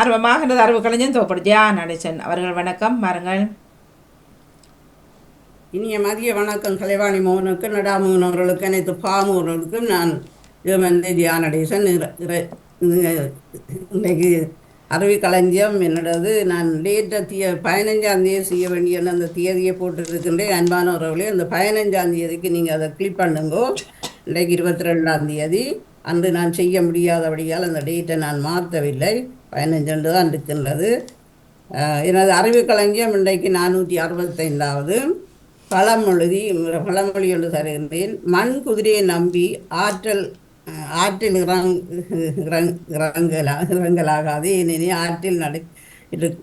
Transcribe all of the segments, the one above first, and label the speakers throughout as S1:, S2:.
S1: ஆர்வமாகின்றது. அறிவு கலைஞன் தோப்படு ஜியா நடேசன் அவர்கள் வணக்கம் வாருங்கள்.
S2: இனிய மதிய வணக்கம் கலைவாணி மோகனுக்கு நடாமோகன் அவர்களுக்கு அனைத்து பாமோகனுக்கும் நான் வந்து தியானடேசன் இன்னைக்கு அறிவி களஞ்சியம் என்னோடது நான் டேட்டை திய பதினஞ்சாம் தேதி செய்ய வேண்டிய அந்த தேதியை போட்டுருக்கின்றேன். அன்பானவர்களே அந்த பதினஞ்சாம் தேதிக்கு நீங்கள் அதை கிளிக் பண்ணுங்கோ. இன்றைக்கு இருபத்தி ரெண்டாம் தேதி. அன்று நான் செய்ய முடியாதபடியால் அந்த டேட்டை நான் மாற்றவில்லை. பதினஞ்சு தான் இருக்கின்றது எனது அறிவு களஞ்சியம் இன்றைக்கு நானூற்றி அறுபத்தைந்தாவது. பழமொழி பழமொழி என்று தருகின்றேன். மண் குதிரையை நம்பி ஆற்றல் ஆற்றில் இறங் இறங் இறங்கலா இறங்கலாகாது. ஏனெனில் ஆற்றில் நடு மண்குதிரையை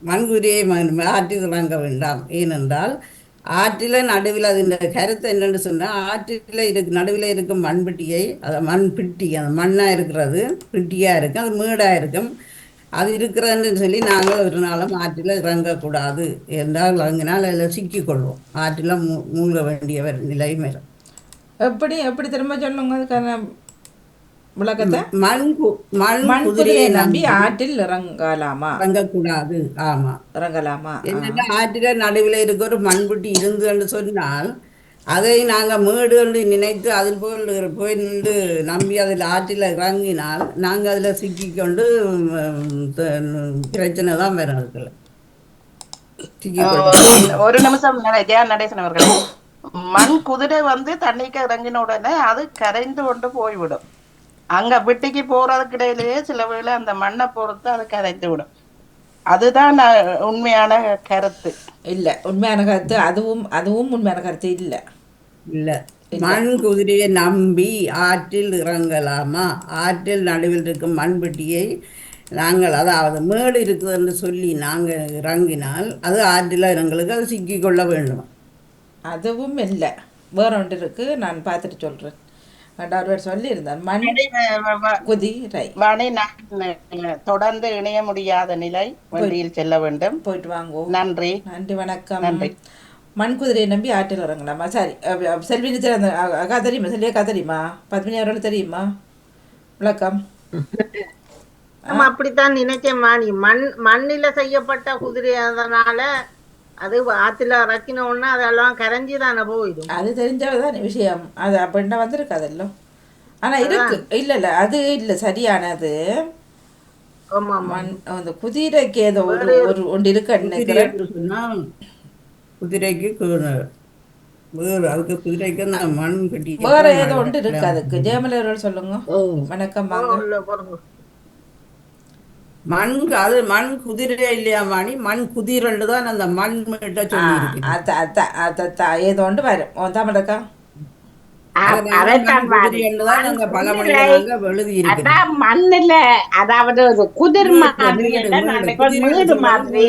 S2: மண் குதிரையை ம- ஆற்றில் இறங்க வேண்டாம். ஏனென்றால் ஆற்றில் நடுவில் அது இந்த கருத்து என்னென்னு சொன்னால் ஆற்றில் இருக்கு நடுவில் இருக்கும் மண்பெட்டியை அதை மண் பிட்டி அந்த மண்ணாக இருக்கிறது பிட்டியாக இருக்கும் அது மேடாக இருக்கும். அது இருக்கிறதுன்னு சொல்லி நாங்கள் ஒரு நாளும் ஆற்றில் இறங்கக்கூடாது என்றால் அங்கினால் அதில் சிக்கிக்கொள்வோம் ஆற்றில் மூ மூழ்க வேண்டிய நிலை மேலும்
S1: எப்படி எப்படி திரும்ப சொல்லுங்க? அதுக்கான விளக்கத்தை?
S2: மண் கு- மண்
S1: மண்
S2: குதிரையை
S1: குதிரையை
S2: நம்பி
S1: நம்பி ஆற்றில் இறங்கலாமா?
S2: இறங்கக்கூடாது. ஆமாம்
S1: இறங்கலாமா.
S2: என்னன்னா ஆற்றில் நடுவில் இருக்க ஒரு மண்புட்டி இருந்துன்னு சொன்னால் அதை நாங்கள் மேடு என்று நினைத்து அதில் போய் போய் நின்று நம்பி அதில் ஆற்றில் இறங்கினால் நாங்கள் அதில் சிக்கிக்கொண்டு பிரச்சனை தான் வரும் அதுக்குள்ள சிக்கிக்கொண்டு
S3: ஒரு நிமிஷம் நட- ஜெயா நடேசன் அவர்களே. மண் குதிரை வந்து தண்ணிக்கு இறங்கின உடனே அது கரைந்து கொண்டு போய்விடும். அங்க விட்டிக்கு போறதுக்கு இடையிலேயே சில வேளை அந்த மண்ணை பொறுத்து அது கரைந்து விடும் அதுதான் நான் உண்மையான கருத்து.
S1: இல்லை உண்மையான கருத்து அதுவும் அதுவும் உண்மையான கருத்து இல்லை.
S2: இல்ல. மண் குதிரையை நம்பி ஆற்றில் இறங்கலாமா? ஆற்றில் நடுவில் இருக்கும் மண்பெட்டியை நாங்கள் அதாவது மேடு இருக்குதுன்னு சொல்லி நாங்கள் இறங்கினால் அது ஆற்றில் எங்களுக்கு அது சிக்கிக்கொள்ள வேண்டும்.
S1: அதுவும் இல்லை. வேற ஒன்று இருக்கு நான் பார்த்துட்டு சொல்கிறேன் ரெண்டாவது பேர் சொல்லியிருந்தேன் மண்
S3: நான் தொடர்ந்து இணைய முடியாத நிலை வண்டியில் செல்ல வேண்டும்.
S1: போயிட்டு வாங்கோ.
S3: நன்றி.
S1: நன்றி வணக்கம்.
S3: நன்றி.
S1: மண் குதிரையை நம்பி ஆற்றில் இறங்கலாமா சரி அப்ப- அப்ப செல்வி நிச்சயம் அந்த அக்கா தெரியுமா? செல்வி அக்கா தெரியுமா? பத்மினி அவர்கள் தெரியுமா? விளக்கம்.
S4: அப்படித்தான் நினைச்சேன் மாணி. மண் மண்ணில செய்யப்பட்ட குதிரை அதனால அது இறக்கின உடனே அதெல்லாம் கரைஞ்சி தானே போயிடும்.
S1: அது தெரிஞ்சவதானே விஷயம். அது அப்படின்னா வந்திருக்கு அதெல்லாம் ஆனால் இருக்கு. இல்லை இல்லை. அது இல்லை. சரியானது.
S4: ஆமா ஆமா
S1: மண் அந்த குதிரைக்கு ஏதோ ஒரு ஒரு ஒன்று இருக்கு
S2: குதிரைக்கு வேறு அதுக்கு குதிரைக்கு மண்
S1: வேற ஏதோ ஒன்று இருக்கு அதுக்கு. ஜெயமலர்கள் சொல்லுங்க. வணக்கம்
S2: மண் அது மண் குதிரை இல்லையா மாணி? மண் குதிரண்டு தான் அந்த மண்
S4: அதைத்தான்
S2: குதிரை தான் அந்த பழமொழியாக எழுதி இருக்கு
S5: அதான் மண்ணுல அதாவது ஒரு குதிர் மாதிரி வீடு மாதிரி.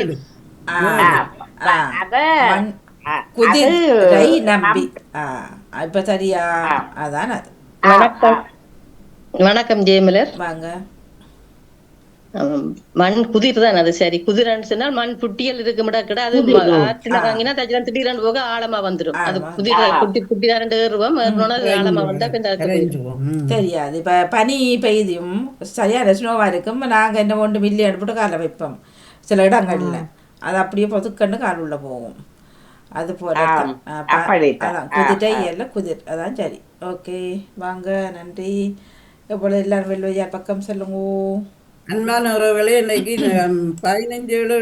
S1: குதிரை நம்பி. ஆ இப்ப சரியா? அதான் அது.
S6: வணக்கம். வணக்கம் ஜெயமலர்.
S1: வாங்க.
S6: மண் குதிர் தான் அது சரி. குதிரைன்னு சொன்னால் மண் புட்டியல் இருக்க முடக்கட அது ஆற்றில வாங்கினா தஜிலாம் திடீரென்று போக ஆழமா வந்துரும். அது. குதிரை குட்டி குட்டி தான் ரெண்டு ஏறுவோம். ஆழமா வந்தா கொஞ்சம்.
S1: தெரியாது. இப்போ பனி பெய்யும் சரியான ஸ்னோவாக இருக்கும். நாங்கள் என்ன ஒன்று மில்லி போட்டு காலை வைப்போம். சில இடங்கள்ல. அது அப்படியே பொதுக்கண்டு கால் உள்ள போகும். அது போல. அதான் குதிரை இல்ல குதிர். அதான் சரி. ஓகே. வாங்க நன்றி. எப்பொழுது எல்லாரும் வெள்ளையார் பக்கம் சொல்லுங்க?
S2: அன்பான உறவுகளே இன்னைக்கு ஹம், பதினஞ்சு ஏழு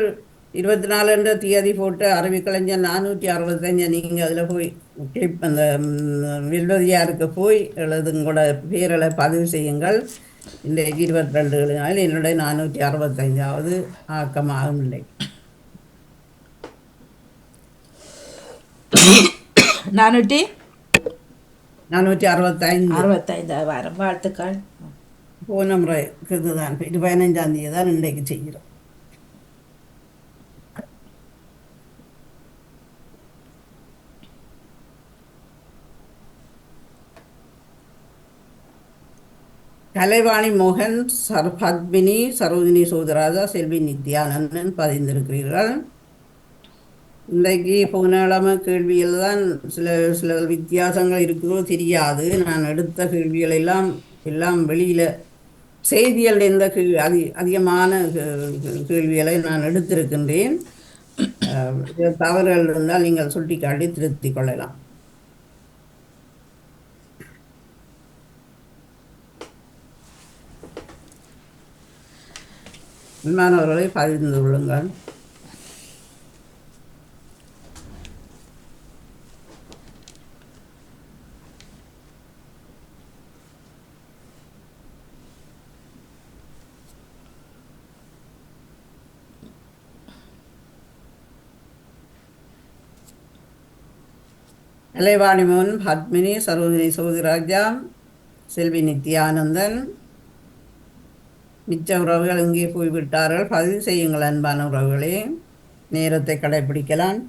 S2: இருபத்தி நாலு என்ற தேதி போட்டு அறிவிக்கலைஞர் நானூற்றி அறுபத்தஞ்சு நீங்கள் அதில் போய் கிளிப் அந்த வில்வதியாருக்கு போய் எழுதுங்களோட பேரலை பதிவு செய்யுங்கள். இன்றைக்கு இருபத்தி ரெண்டு நாள் என்னுடைய நானூற்றி அறுபத்தஞ்சாவது ஆக்கமாகும் இல்லை.
S1: நானூற்றி
S2: நானூற்றி அறுபத்தைந்து.
S1: அறுபத்தைந்தாவது வாரம். வாழ்த்துக்கள்.
S2: போன முறை இதுதான் இது பதினஞ்சாம் தேதி தான் இன்றைக்கு செய்கிறோம் கலைவாணி மோகன் சர் பத்மினி சரோஜினி சோதராஜா செல்வி நித்யானந்தன் பதிந்திருக்கிறீர்கள் இன்றைக்கு போனாலாம கேள்வியில் தான் சில சில வித்தியாசங்கள் இருக்குதோ தெரியாது நான் எடுத்த கேள்விகள் எல்லாம் எல்லாம் வெளியில் செய்திகள் இந்த கி அதி அதிகமான கேள்விகளை நான் எடுத்திருக்கின்றேன். தவறுகள் இருந்தால் நீங்கள் சுட்டி காட்டி திருத்திக் கொள்ளலாம். மாணவர்களை பகிர்ந்து கொள்ளுங்கள். கலைவாணி மோகன் பத்மினி சரோஜினி சோதிராஜா செல்வி நித்யானந்தன். மிச்ச உறவுகள் இங்கே போய்விட்டார்கள்? பதிவு செய்யுங்கள் அன்பான உறவுகளே. நேரத்தை கடைபிடிக்கலாம்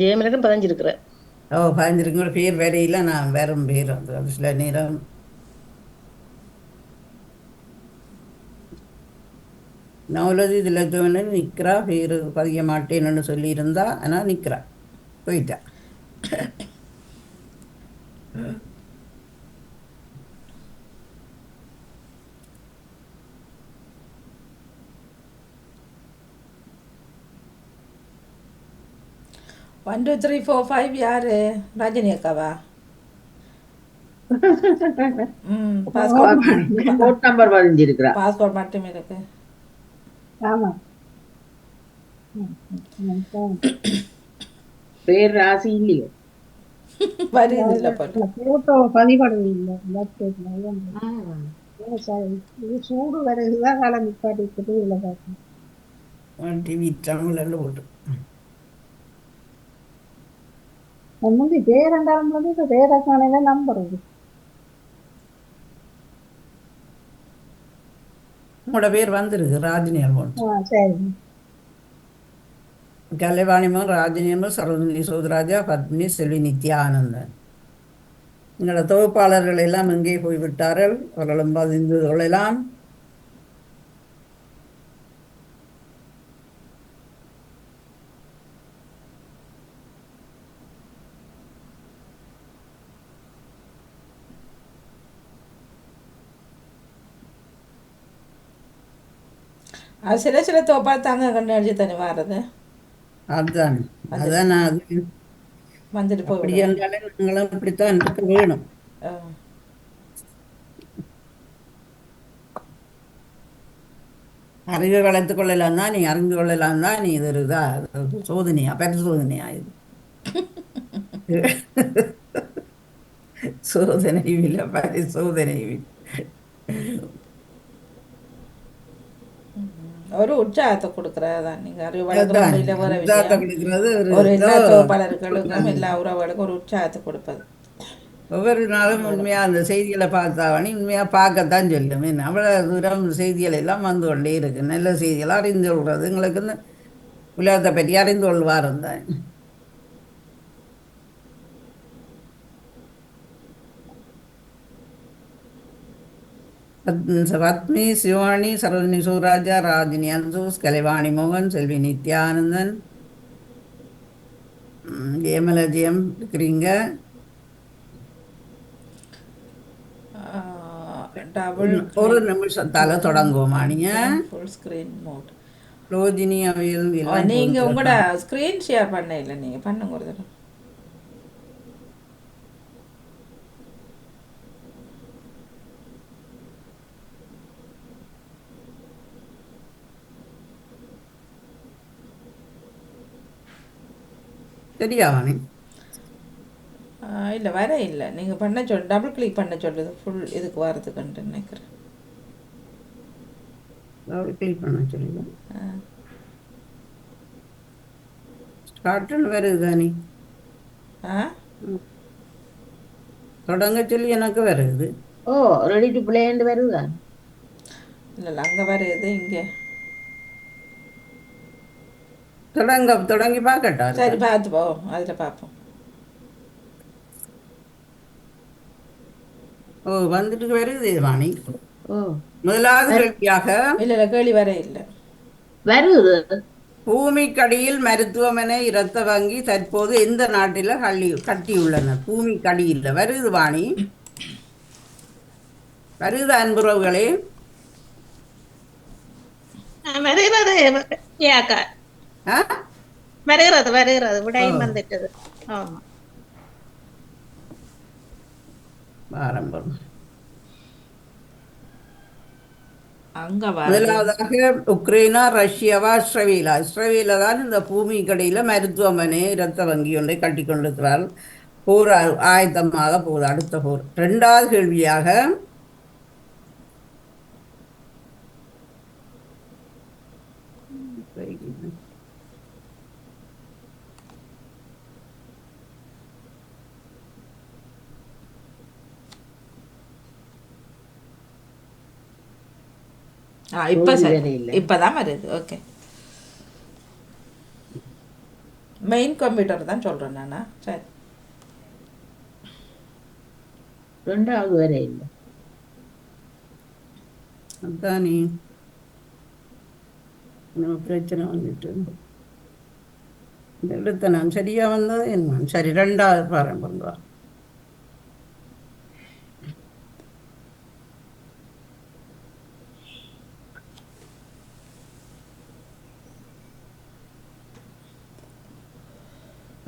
S6: ஜெயமலக்கும் பதிஞ்சிருக்கிற
S2: ஓ பதிஞ்சிருக்கிற பேர் வரையில் நான் வேறும் பேர் வந்து சில நேரம். நவலது இதில் தோணு நிற்கிறா பேர் பதிய மாட்டேன்னு சொல்லியிருந்தா ஆனால் நிற்கிறா போயிட்டா.
S1: One two three four five யாரு ரஜினி அக்காவா பாஸ்போர்ட்
S5: நம்பர் பதிஞ்சிருக்கிறா
S1: பாஸ்போர்ட் மட்டும் இருக்கு.
S5: ஆமா. பேர் ராசி இல்லையோ?
S1: வருது இல்லை போட்டு
S7: பதிவடவு இல்லை சூடு வருதுதான் காலம் நிப்பாட்டிக்கிட்டு இதில் பார்க்கணும்
S2: போட்டு.
S7: முந்தி பேரண்டாலும் வந்து இப்போ பேரக்கானையில நம்புறது.
S2: உங்களோட பேர் வந்துருக்கு ராஜினி அல்போன்
S7: ஆ சரி
S2: கலைவாணிமன் ராஜினியம்மன் சரோஜினி சோதராஜா பத்மினி செல்வி நித்யானந்தன் எங்களோட தொகுப்பாளர்கள் எல்லாம் எங்கே போய்விட்டார்கள்? அவர்களும் பதிந்து
S1: சில தோப்பா தாங்க கண்டு அடிச்சு தனி வர்றது
S2: அதுதான் அதான் அது
S1: வந்துட்டு
S2: அப்படி
S1: போய்
S2: என்றாலே நாங்களும் இப்படித்தான் இருக்க வேணும் அறிவை வளர்த்து கொள்ளலாம் தான் நீ அறிந்து கொள்ளலாம் தான் நீ இது இதா சோதனையா பரிசோதனையா இது சோதனை இல்லை பரிசோதனை
S1: ஒரு உற்சாகத்தை கொடுக்கறதான் நீங்க
S2: ஒரு
S1: ஒரு எல்லா உறவுகளுக்கும் ஒரு உற்சாகத்தை கொடுப்பது.
S2: ஒவ்வொரு நாளும் உண்மையாக அந்த செய்திகளை பார்த்தாவணி உண்மையாக பார்க்கத்தான் சொல்லும். என்ன அவ்வளோ தூரம் செய்திகள் எல்லாம் வந்து கொண்டே இருக்கு. நல்ல செய்திகளை அறிந்து கொள்வது எங்களுக்கு உலகத்தை பற்றி அறிந்து கொள்வார் பத்மி சிவானி சரோஜினி சூராஜா ராஜினி அன்சூஸ் கலைவாணி மோகன் செல்வி நித்யானந்தன் ஜெயமலஜியம் இருக்கிறீங்க
S1: டபுள்
S2: ஒரு நிமிஷத்தால தொடங்குவோமா நீங்க
S1: ஃபுல் ஸ்க்ரீன் மோட்
S2: ரோஜினி அவையல்
S1: நீங்க உங்களோட ஸ்க்ரீன் ஷேர் பண்ண இல்லை நீங்க? பண்ணுங்க ஒரு தடவை. ஆஹ் இல்ல வர இல்லை. நீங்க பண்ண சொல் டபுள் கிளிக் பண்ண சொல்லுது. ஃபுல் இதுக்கு வரதுக்குன்ட்டு நினைக்கிறேன்.
S2: கிளிக் பண்ண சொல்லுங்க. ஸ்டார்ட்னு வருது தானே
S1: ஆ
S2: தொடங்க சொல்லி எனக்கு வருது.
S5: ஓ ரெடி டு பிளேண்ட் வருதா?
S1: இல்ல இல்ல அங்க வருது இங்க.
S2: தொடங்க தொடங்கி பார்க்கட்டா
S1: சரி பார்த்து போ அதுல பார்ப்போம்
S2: ஓ வந்துட்டு வருது வாணி
S5: ஓ
S2: முதலாவது கேள்வியாக
S1: இல்லை இல்லை கேள்வி வர இல்லை
S5: வருது
S2: பூமிக்கடியில் மருத்துவமனை இரத்த வங்கி தற்போது எந்த நாட்டில் கள்ளி கட்டியுள்ளனர் பூமிக்கடியில் வருது வாணி வருது அன்புறவுகளே ஆ
S8: வருகிறது வருகிறது விடையும் வந்துட்டது ஆமா
S2: ஆரம்பம் முதலாவதாக உக்ரைனா ரஷ்யாவா இஸ்ரேலா இஸ்ரேல தான் இந்த பூமிக்கடியில் மருத்துவமனை இரத்த வங்கி ஒன்றை கட்டி கொண்டிருக்கிறார் போர் ஆயத்தமாக போகுது அடுத்த போர் ரெண்டாவது கேள்வியாக
S1: ஆ இப்போ சரி.
S5: வர இல்லை.
S1: இப்போ தான் வருது. ஓகே மெயின் கம்ப்யூட்டர் தான் சொல்கிறேன் நானா. சரி.
S5: ரெண்டாவது வரை இல்லை.
S2: அதானே. நம்ம பிரச்சனை வந்துட்டு இந்த இடத்த நான் வந்தது என்ன? சரி ரெண்டாவது பாருங்க பண்ணுவா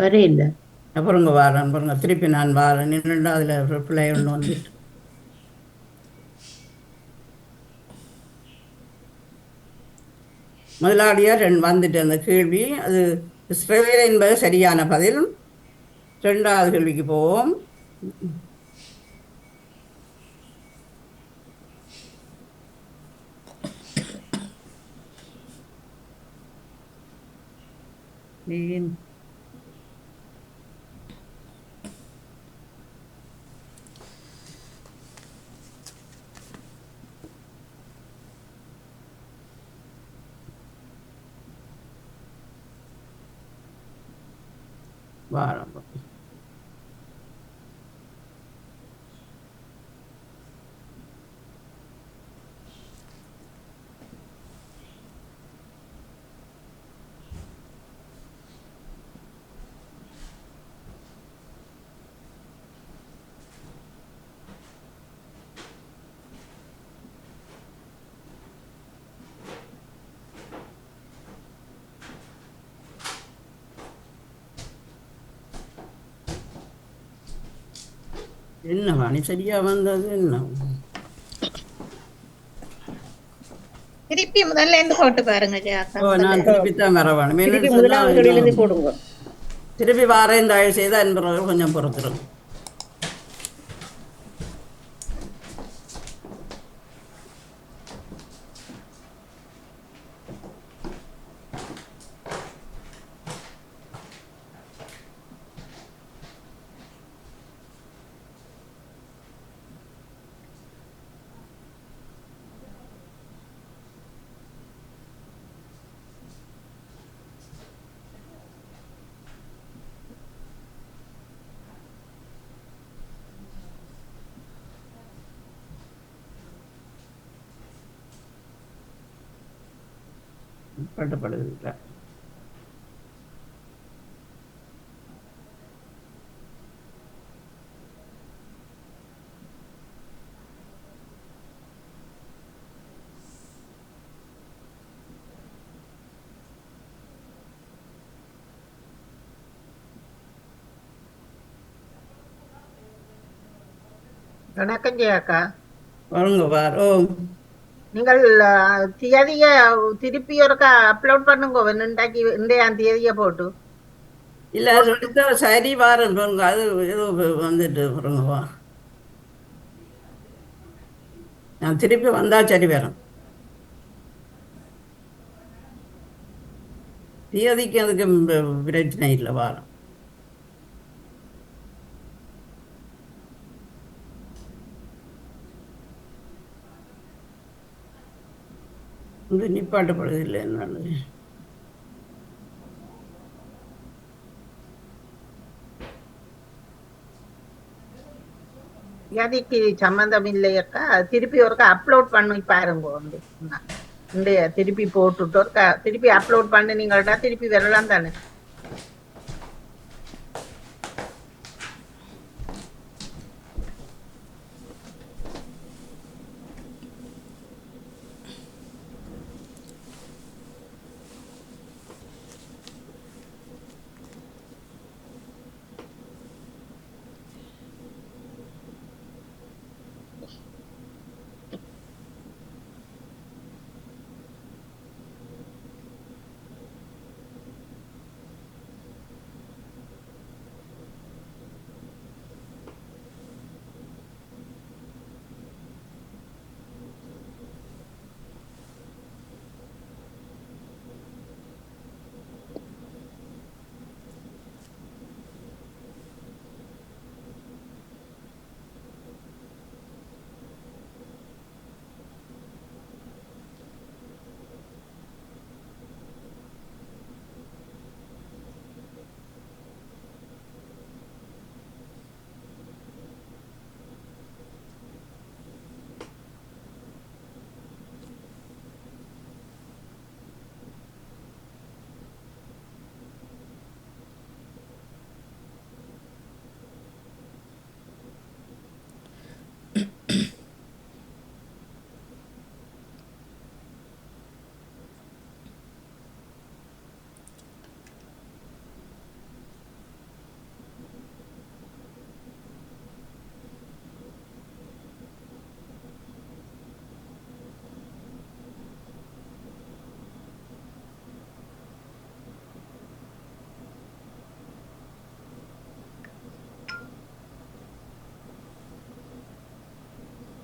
S5: வர இல்லை.
S2: அப்புறங்க வாரேன் பாருங்க திருப்பி நான் வாரேன். ரெண்டாவதுல பிள்ளை ஒன்று வந்துட்டு முதலாளியார் ரெண்டு வந்துட்டு அந்த கேள்வி. அது இஸ்ரேல் என்பது சரியான பதில். ரெண்டாவது கேள்விக்கு போவோம். ஏன் வாரம் என்ன வாணி சரியா வந்தது என்ன?
S8: திருப்பி முதல்ல இருந்து போட்டு பாருங்க
S2: நான் திருப்பி தான் வர வேணும்
S6: திருப்பி
S2: வாரேன் தயவு செய்து அன்பர்கள் கொஞ்சம் பொறுத்துரும் பட்டுப்படுது
S4: வணக்கம் ஜெயாக்கா.
S2: வருங்க வாரோம்
S4: நீங்கள் அஹ், தியதிய திருப்பி ஒருக்கா அப்லோட் பண்ணுங்க. இன்றைக்கு இன்றைய தியதியை போட்டு.
S2: இல்லை ரெண்டு சரி வாரேன். பாருங்க அது ஏதோ வந்துட்டு பாருங்க வா. நான் திருப்பி வந்தா சரி வரும். தேதிக்கு அதுக்கு பிரச்சனை இல்லை வாரம். வந்து நிப்பாட்டப்படுவதில்லை என்னால் என்னன்னு
S4: சம்மந்தம் இல்லையக்கா திருப்பி ஒருக்கா அப்லோட் பண்ணி பாருங்க வந்து. இந்த திருப்பி போட்டுட்டு ஒருக்கா. திருப்பி அப்லோட் பண்ணினீங்கள்டா திருப்பி வரலாம் தானே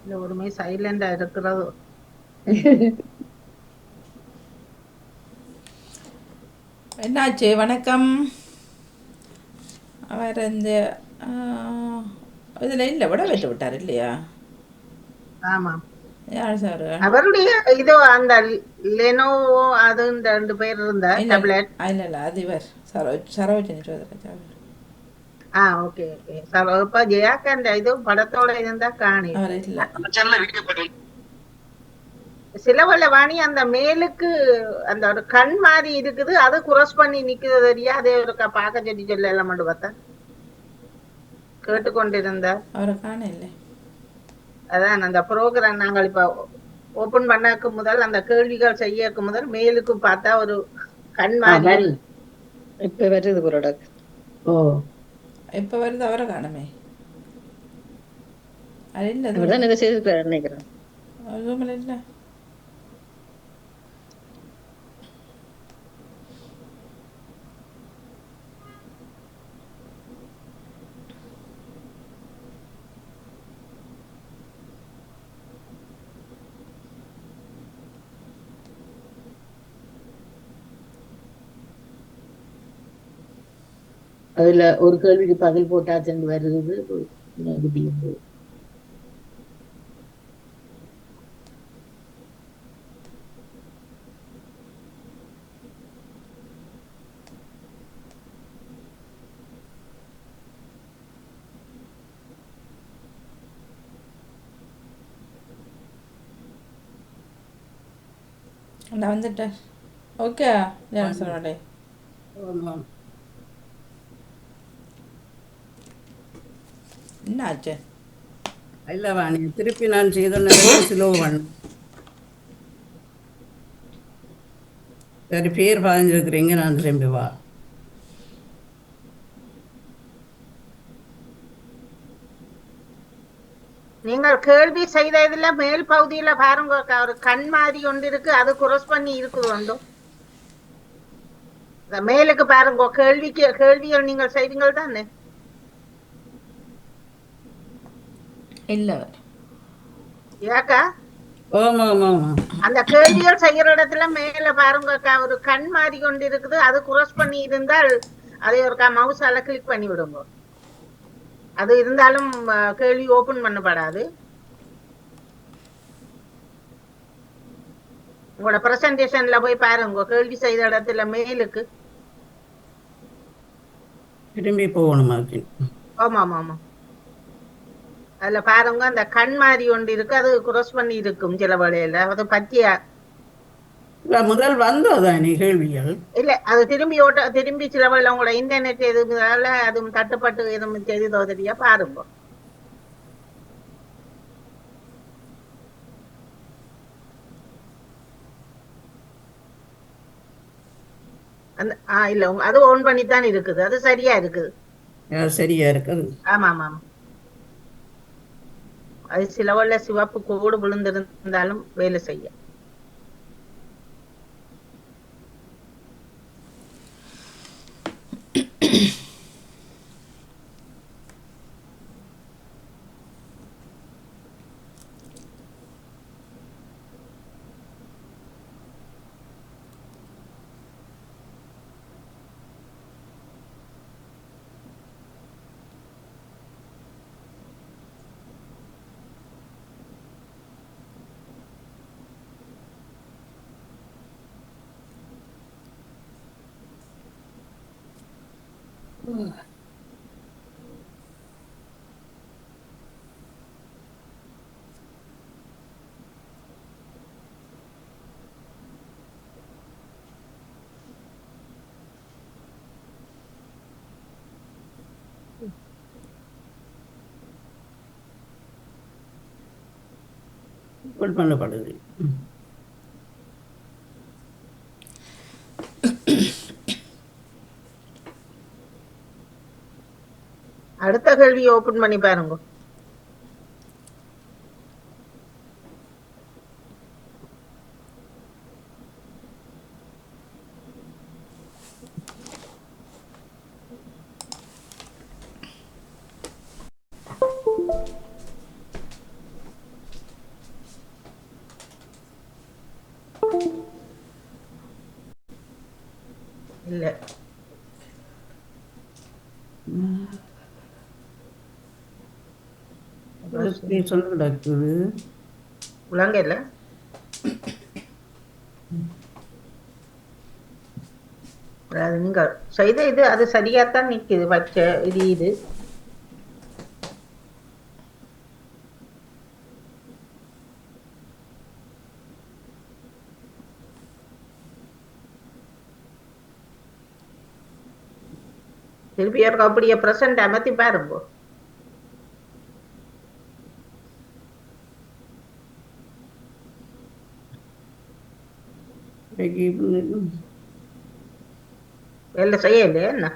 S4: இல்ல ஒருமே சைலண்டா இருக்கிறது.
S1: என்னாச்சு? வணக்கம். அவர் இந்த இதில் இல்லை விட வெட்டு விட்டார் இல்லையா?
S4: ஆமா.
S1: யார் சார்?
S4: அவருடைய இதோ அந்த லெனோவோ அது இந்த ரெண்டு பேர் இருந்த டேப்லெட்
S1: இல்லை இல்லை அது இவர். சரோஜ் சரோஜினி சோதரா
S4: ஓகே ஓகே இப்ப ஜெயாக்கண்ட இது படத்தோட இருந்தா காணி சிலவல்ல வாணி அந்த மேலுக்கு அந்த ஒரு கண் மாதிரி இருக்குது அது குரோஸ் பண்ணி நிக்குது தெரியா அதே ஒரு க- பார்க்க சொல்லி சொல்ல எல்லாம் மட்டும் பார்த்தா கேட்டுக்கொண்டிருந்த
S1: அவரை காண இல்லை
S4: அதான் அந்த ப்ரோக்ராம் நாங்கள் இப்ப ஓபன் பண்ணக்கு முதல் அந்த கேள்விகள் செய்யக்கு முதல் மேலுக்கு பார்த்தா ஒரு கண் மாதிரி
S6: இப்ப வருது ப்ராடக்ட்
S2: ஓ
S1: இப்போ வருது அவரை காணுமே அது இல்லை
S6: நினைக்கிறேன்
S9: அதுல ஒரு கேள்விக்கு பதில் போட்டாச்சுன்னு வருது
S1: நான் வந்துட்டேன். ஓகே சொல்லுவாடே என்ன ஆச்சு
S2: இல்லை வாணி திருப்பி நான் செய்த ஸ்லோ சரி பேர் பதிஞ்சிருக்கிறீங்க நான் திரும்பி வா.
S4: நீங்கள் கேள்வி செய்த இதுல மேல் பகுதியில பாருங்க ஒரு கண் மாதிரி ஒன்று இருக்கு அது குரோஸ் பண்ணி இருக்குது ஒன்றும் மேலுக்கு பாருங்க கேள்விக்கு கேள்விகள் நீங்கள் செய்வீங்க தானே
S1: இல்லை.
S4: ஏக்கா? அந்த கேள்விகள் செய்யற இடத்துல மேல பாருங்க அக்கா, ஒரு கண் மாதிரி கொண்டு இருக்குது அது குரோஸ் பண்ணி இருந்தால் அதை ஒரு மவுசால கிளிக் பண்ணி விடுங்க. அது இருந்தாலும் கேள்வி ஓபன் பண்ணப்படாது. உங்களோட பிரசன்டேஷன்ல போய் பாருங்க. கேள்வி செய்த இடத்துல மேலுக்கு.
S2: திரும்பி போகணும்
S4: ஆமா ஆமா ஆமா. அதுல பாருங்க அந்த கண் மாதிரி ஒன்று இருக்கு அது குரோஸ் பண்ணி இருக்கும் சில வேளையில. அது
S2: இப்ப முதல் வந்தோதான் கேள்விகள்?
S4: இல்ல அது திரும்பி ஓட்ட திரும்பி சில வேளை உங்களோட இன்டர்நெட் எதுனால அதுவும் தட்டுப்பட்டு எதுவும் செய்ததோ தெரியா பாருங்க. அந்த ஆ இல்ல அது ஓன் பண்ணித்தான் இருக்குது. அது சரியா இருக்குது.
S2: சரியா இருக்குது.
S4: ஆமா ஆமா. அது சிலவள்ள சிவப்பு கோடு விழுந்திருந்தாலும் வேலை செய்ய
S2: கோட் பண்ணப்படுது ம்.
S4: அடுத்த கேள்வியை ஓபன் பண்ணி பாருங்க.
S2: இப்படி
S4: அது நீங்க செய்த இது அது சரியாத்தான் நிக்குது பச்சை இது இது. திருப்பி அப்படியே பிரசன்ட் அமர்த்தி பாருங்க.
S2: இன்னைக்கு
S4: வேலை செய்யலையே என்ன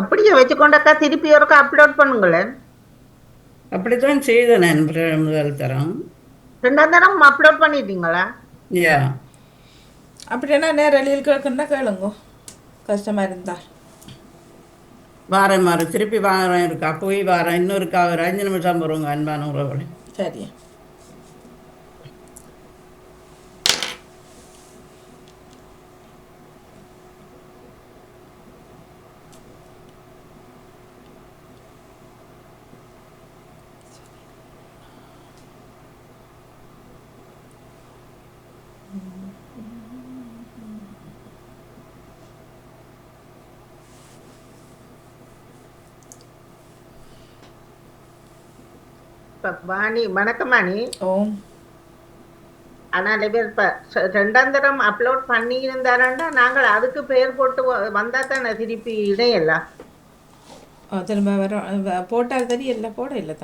S4: அப்படியே வச்சுக்கொண்டாக்கா திருப்பி ஒருக்கா அப்லோட் பண்ணுங்களேன்.
S2: அப்படித்தான் செய்தேன் நான் முதல் தரம்.
S4: ரெண்டாம் தரம் அப்லோட் பண்ணிட்டீங்களா?
S2: யா.
S1: அப்படின்னா நேரலியில் கேட்கணுன்னா கேளுங்க. கஷ்டமாக இருந்தால்
S2: வாரம் வாரம் திருப்பி வாரம் இருக்கா? போய் வாரம் இன்னொருக்கா ஒரு அஞ்சு நிமிஷம் போகிறவங்க அன்பான உறவுகளை.
S1: சரி
S4: வாணி வணக்கம் வாணி.
S1: ஓ.
S4: ஆனால் இவர் இப்ப ச- ரெண்டாம் தரம் அப்லோட் பண்ணி இருந்தாரண்டா நாங்கள் அதுக்கு பெயர் போட்டு வ- வந்தா தானே திருப்பி இணையலாம்
S1: திரும்ப வரோம் போட்டால் தெரியல போட இல்லை தான்?